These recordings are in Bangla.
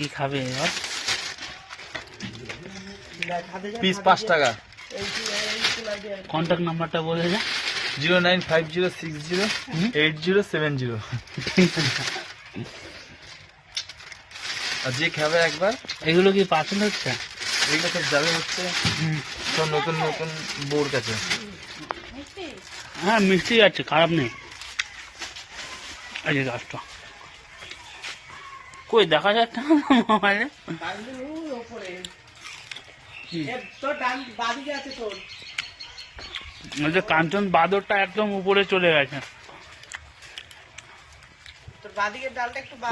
কি খাবে এবার? পিস পাঁচ টাকা। কন্ট্যাক্ট নাম্বারটা বলে যা। Zero nine five zero six zero eight zero seven zero. আর যে খাবে একবার এগুলো কি পছন্দ হচ্ছে? এগুলো সব যাবে হচ্ছে সব নতুন নতুন বোর কাছে। হ্যাঁ মিষ্টি আছে খারাপ নেই। এই গাছটা। কই দেখা যাচ্ছে না মোবাইলে? ওই যে কাঞ্চন বাদরটা একদম উপরে চলে গেছে।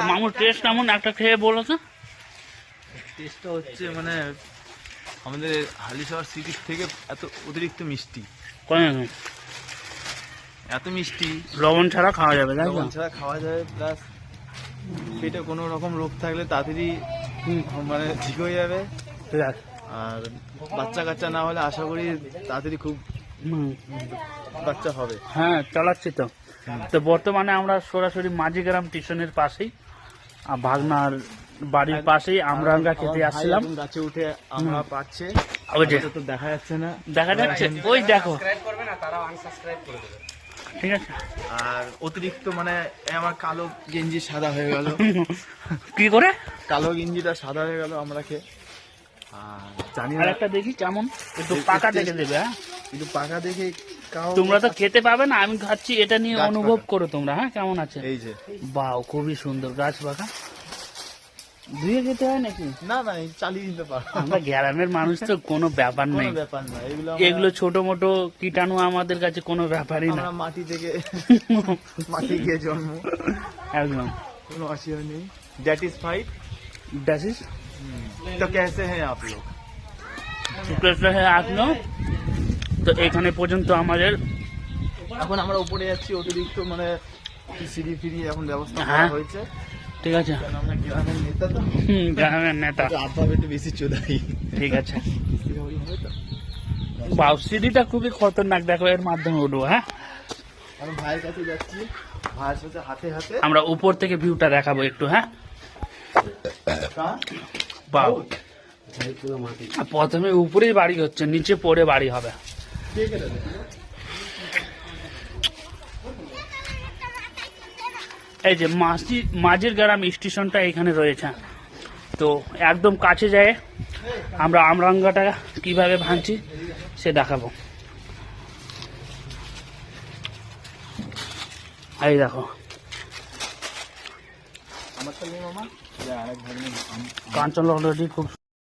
মামুর টেস্ট কেমন? একটা খেয়ে বলো তো। টেস্টটা হচ্ছে মানে আমাদের হালিশহর সিটির থেকে এত অতিরিক্ত মিষ্টি। এত মিষ্টি। লবণ ছাড়া খাওয়া যাবে লবণ ছাড়া খাওয়া যায় প্লাস পেটে কোনো রকম রোগ থাকলে তাড়াতাড়ি মানে ঠিক হয়ে যাবে। আর বাচ্চা কাচ্চা না হলে আশা করি তাড়াতাড়ি খুব বাচ্চা হবে। হ্যাঁ চালাচ্ছি তো। তো বর্তমানে আমরা সরাসরি মাঝিগ্রাম স্টেশনের পাশেই আর ভাগনার বাড়ির পাশেই আমরা আমরা খেতে আসছিলাম। গাছে উঠে আমরা পাচ্ছে। ওই যে। তো দেখা যাচ্ছে না। দেখা যাচ্ছে। ওই দেখো। ঠিক আছে। আর অতিরিক্ত মানে আমার কালো গেঞ্জি সাদা হয়ে গেল। কি করে? কালো গেঞ্জিটা সাদা হয়ে গেল আমরা খেয়ে। আর জানি আর একটা দেখি কেমন। একটু পাকা দেখে দেবে হ্যাঁ? কিন্তু পাকা দেখে তোমরা তো খেতে পাবে না আমি খাচ্ছি এটা নিয়ে অনুভব করো তোমরা হ্যাঁ? কেমন আছে? এই যে। বাও খুবই সুন্দর গাছ পাকা। ধুয়ে খেতে হয় নাকি? না না চালিয়ে দিতে পারো। আমরা গ্রামের মানুষ তো কোনো ব্যাপার নেই। ব্যাপার না এগুলো এগুলো ছোট মোটো কীটাণু আমাদের কাছে কোনো ব্যাপারই না। মাটি থেকে মাটি গিয়ে জন্ম। একদম। কোনো অসুবিধা নেই। That is five that is তো কেসে হ্যাঁ আপলো কেসে হ্যাঁ আপ তো এখানে পর্যন্ত আমাদের এখন আমরা উপরে যাচ্ছি অতিরিক্ত মানে সিঁড়ি ফিরি এখন ব্যবস্থা হ্যাঁ। হয়েছে। ঠিক আছে। হুম, গ্রামের নেতা। একটু বেশি চোদাই। ঠিক আছে। বাউ সিঁড়িটা খুবই খতরনাক দেখো এর মাধ্যমে উঠবো হ্যাঁ? আমি ভাইয়ের কাছে যাচ্ছি। ভাইয়ের সাথে হাতে হাতে। আমরা উপর থেকে ভিউটা দেখাবো একটু হ্যাঁ? বাউ। প্রথমে উপরেই বাড়ি হচ্ছে নিচে পড়ে বাড়ি হবে। এই যে মাঝি মাঝির গ্রাম স্টেশনটা এখানে রয়েছে। তো একদম কাছে যায় আমরা আমরাঙ্গাটা কীভাবে ভাঙছি সে দেখাবো। এই দেখো। কাঞ্চন অলরেডি খুব